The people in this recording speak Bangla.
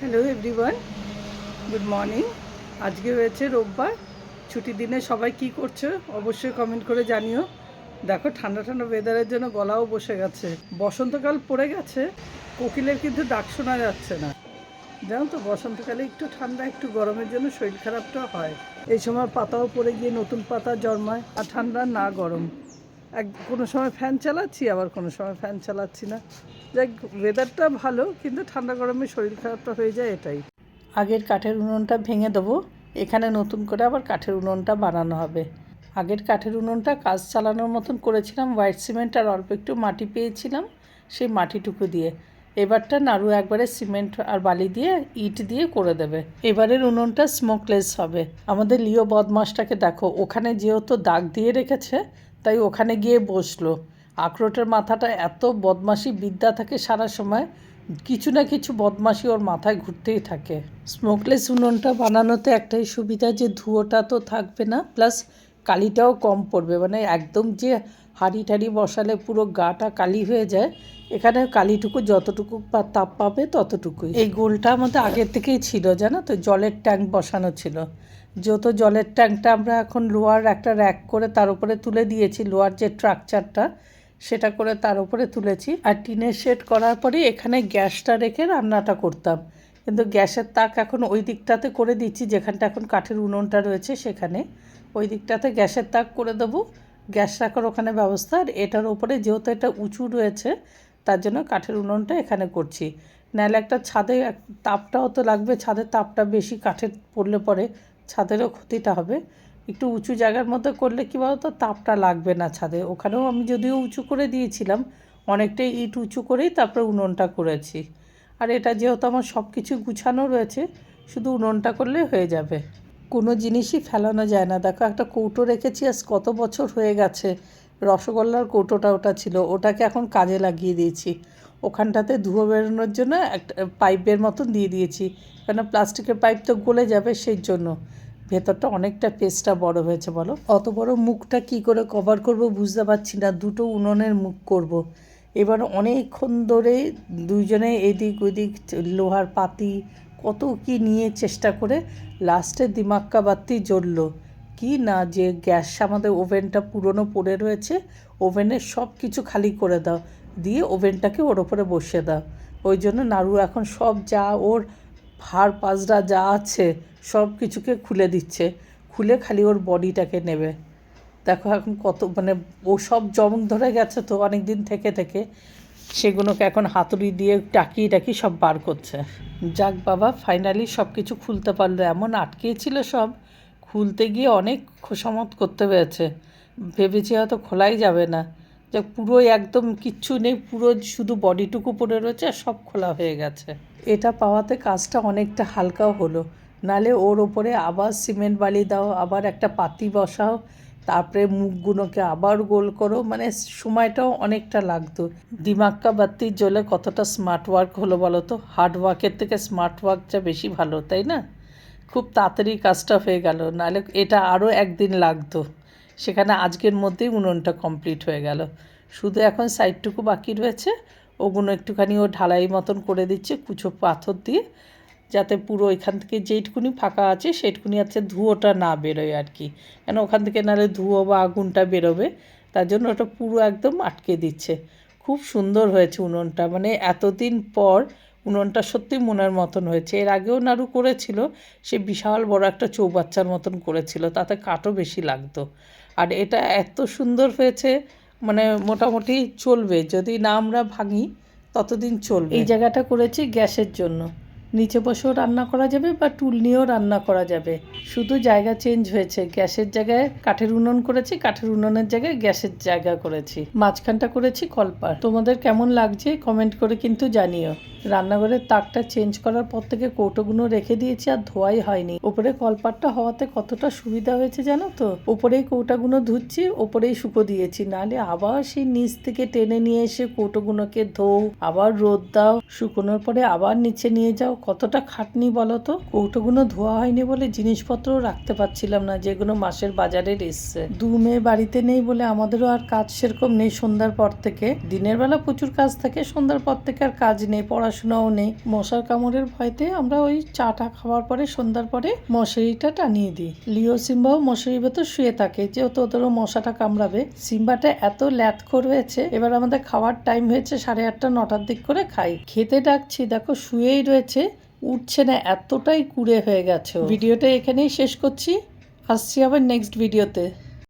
হ্যালো এভরিওয়ান গুড মর্নিং আজকে হয়েছে রোববার। ছুটির দিনে সবাই কি করছ অবশ্যই কমেন্ট করে জানিও। দেখো, ঠান্ডা ঠান্ডা ওয়েদারের জন্য গলাও বসে গেছে। বসন্তকাল পড়ে গেছে, কোকিলের কিন্তু ডাক শোনা যাচ্ছে না। জানো তো, বসন্তকালে একটু ঠান্ডা, একটু গরমের জন্য শরীর খারাপটা হয়। এই সময় পাতাও পড়ে গিয়ে নতুন পাতা জন্মায়, আর ঠান্ডা না গরম। এক, কোনো সময় ফ্যান চালাচ্ছি, আবার কোনো সময় ফ্যান চালাচ্ছি না। যাই ওয়েদারটা ভালো, কিন্তু ঠান্ডা গরমে শরীর খারাপটা হয়ে যায় এটাই। আগের কাঠের উনুনটা ভেঙে দেবো, এখানে নতুন করে আবার কাঠের উনুনটা বানানো হবে। আগের কাঠের উনুনটা কাজ চালানোর মতন করেছিলাম হোয়াইট সিমেন্ট আর অল্প একটু মাটি পেয়েছিলাম সেই মাটিটুকু দিয়ে। এবারটা নাড়ু একবারে সিমেন্ট আর বালি দিয়ে, ইট দিয়ে করে দেবে। এবারের উনুনটা স্মোকলেস হবে। আমাদের লিও বদমাসটাকে দেখো, ওখানে যেহেতু দাগ দিয়ে রেখেছে, তাই ওখানে গিয়ে বসল। আখরোটের মাথাটা এত বদমাশি বিদ্যা থাকে সারা সময়, কিছু না কিছু বদমাশি ওর মাথায় ঘুরতেই থাকে। স্মোকলেস উনুনটা বানানোতে একটাই সুবিধা যে ধুয়োটা তো থাকবে না প্লাস কালিটাও কম পড়বে। মানে একদম যে হাঁড়ি টাড়ি বসালে পুরো গাটা কালি হয়ে যায়, এখানে কালিটুকু যতটুকু পা- তাপ পাবে ততটুকুই। এই গোলটা আমাদের আগের থেকেই ছিল, জানো তো? জলের ট্যাঙ্ক বসানো ছিল। যত জলের ট্যাঙ্কটা আমরা এখন লোহার একটা র্যাক করে তার উপরে তুলে দিয়েছি, লোহার যে স্ট্রাকচারটা সেটা করে তার উপরে তুলেছি। আর টিনের শেড করার পরে এখানে গ্যাসটা রেখে রান্নাটা করতাম। কিন্তু গ্যাসের তাক এখন ওই দিকটাতে করে দিচ্ছি, যেখানটা এখন কাঠের উনুনটা রয়েছে সেখানে। ওই দিকটাতে গ্যাসের তাক করে দেবো। গ্যাস রাখার ওখানে ব্যবস্থা। আর এটার উপরে যেহেতু এটা উঁচু রয়েছে, তার জন্য কাঠের উনুনটা এখানে করছি। নাহলে একটা ছাদে তাপটাও তো লাগবে। ছাদের তাপটা বেশি কাঠের পড়লে পরে ছাদেরও ক্ষতিটা হবে। একটু উঁচু জায়গার মধ্যে করলে কী বলতো, তাপটা লাগবে না ছাদে। ওখানেও আমি যদিও উঁচু করে দিয়েছিলাম, অনেকটাই ইট উঁচু করেই তারপরে উনুনটা করেছি। আর এটা যেহেতু আমার সব কিছু গুছানো রয়েছে, শুধু উনুনটা করলে হয়ে যাবে। কোনো জিনিসই ফেলানো যায় না। দেখো, একটা কৌটো রেখেছি, আজ কত বছর হয়ে গেছে। রসগোল্লার কৌটোটা ওটা ছিল, ওটাকে এখন কাজে লাগিয়ে দিয়েছি। ওখানটাতে ধুয়ো বেরোনোর জন্য একটা পাইপের মতন দিয়ে দিয়েছি। কেন প্লাস্টিকের পাইপ তো গলে যাবে সেই জন্য। ভেতরটা অনেকটা পেস্টটা বড় হয়েছে বলো। অত বড় মুখটা কি করে কভার করব বুঝতে পারছি না, দুটো উনুনের মুখ করব। এবার অনেকক্ষণ ধরে দুইজনে এদিক ওদিক লোহার পাতি, কত কি নিয়ে চেষ্টা করে লাস্টে দিমাক্কা বাতি জ্বললো। কি না যে গ্যাস আমাদের ওভেনটা পুরনো পড়ে রয়েছে ওভেনের সব কিছু খালি করে দাও, দিয়ে ওভেনটাকে ওর ওপরে বসিয়ে দাও। ওই জন্য নাড়ু এখন সব যা ওর ভার পাজরা যা আছে সব কিছুকে খুলে দিচ্ছে। খুলে খালি ওর বডিটাকে নেবে। দেখো এখন কত মানে ও সব জমক ধরে গেছে তো অনেক দিন থেকে থেকে। সেগুলোকে এখন হাতুড়ি দিয়ে টাকিয়ে টাকি সব বার করছে। যাক বাবা ফাইনালি সব কিছু খুলতে পারল। এমন আটকেছিল সব, খুলতে গিয়ে অনেক খোসামত করতে পেরেছে। ভেবেছি হয়তো খোলাই যাবে না। যাক পুরো একদম কিচ্ছু নেই, পুরো শুধু বডিটুকু পড়ে রয়েছে আর সব খোলা হয়ে গেছে। এটা পাওয়াতে কাজটা অনেকটা হালকাও হলো। নালে ওর ওপরে আবার সিমেন্ট বালি দাও, আবার একটা পাতি বসাও, তারপরে মুখগুলোকে আবার গোল করো। মানে সময়টাও অনেকটা লাগতো। দিমাক্কা বাতি জ্বলে কতটা স্মার্ট ওয়ার্ক হলো বলো তো? হার্ড ওয়ার্কের থেকে স্মার্ট ওয়ার্কটা বেশি ভালো, তাই না? খুব তাড়াতাড়ি কাজটা হয়ে গেল নাহলে এটা আরও একদিন লাগতো। সেখানে আজকের মধ্যেই উনুনটা কমপ্লিট হয়ে গেল। শুধু এখন সাইডটুকু বাকি রয়েছে। ওগুলো একটুখানি ও ঢালাই মতন করে দিচ্ছে কুচো পাথর দিয়ে, যাতে পুরো এখান থেকে যেইটুকুনি ফাঁকা আছে সেইটুকুনি আছে ধুয়োটা না বেরোয় আর কি। কেন ওখান থেকে নাহলে ধুয়ো বা আগুনটা বেরোবে, তার জন্য ওটা পুরো একদম আটকে দিচ্ছে। খুব সুন্দর হয়েছে উনুনটা মানে এতদিন পর উনুনটা সত্যি মনের মতন হয়েছে। এর আগেও নাড়ু করেছিল, সে বিশাল বড় একটা চৌবাচ্চার মতন করেছিল, তাতে কাঠও বেশি লাগতো। আর এটা এত সুন্দর হয়েছে মানে মোটামুটি চলবে। যদি না আমরা ভাঙি, ততদিন চলবে। এই জায়গাটা করেছি গ্যাসের জন্য। নিচে বসেও রান্না করা যাবে বা টুল নিয়েও রান্না করা যাবে। শুধু জায়গা চেঞ্জ হয়েছে। গ্যাসের জায়গায় কাঠের উনুন করেছি, কাঠের উননের জায়গায় গ্যাসের জায়গা করেছি। মাঝখানটা করেছি কলপার তোমাদের কেমন লাগছে কমেন্ট করে কিন্তু জানিও। রান্নাঘরের তাকটা চেঞ্জ করার পর থেকে কৌটোগুলো রেখে দিয়েছি আর ধোয়াই হয়নি। ওপরে কলপারটা হওয়াতে কতটা সুবিধা হয়েছে জানো তো? ওপরেই কৌটাগুলো ধুচ্ছি ওপরেই শুকো দিয়েছি। নাহলে আবার সেই নিচ থেকে টেনে নিয়ে এসে কৌটোগুলোকে ধোও, আবার রোদ দাও, শুকোনোর পরে আবার নিচে নিয়ে যাও। কতটা খাটনি বলো তো? কৌটোগুলো ধোয়া হয়নি বলে জিনিসপত্রও রাখতে পারছিলাম না, যেগুলো মাসের বাজারের এসছে। দু মেয়ে বাড়িতে নেই বলে আমাদেরও আর কাজ সেরকম নেই সন্ধ্যার পর থেকে। দিনের বেলা প্রচুর কাজ থাকে, সন্ধ্যার পর থেকে আর কাজ নেই পড়া পড়াশোনাও নেই। মশার কামড়ের ভয়তে আমরা ওই চাটা খাওয়ার পরে, সন্ধ্যার পরে মশারিটা টানিয়ে দিই। লিও সিম্বাও মশারির ভেতর শুয়ে থাকে। যেহেতু ওদেরও মশাটা কামড়াবে, সিম্বাটা এত ল্যাথখোর হয়েছে এবার আমাদের খাওয়ার টাইম হয়েছে সাড়ে আটটা, নটার দিক করে খাই। খেতে ডাকছি, দেখো শুয়েই রয়েছে, উঠছে না, এতটাই কুড়ে হয়ে গেছে ভিডিওটা এখানেই শেষ করছি। আসছি আবার নেক্সট ভিডিওতে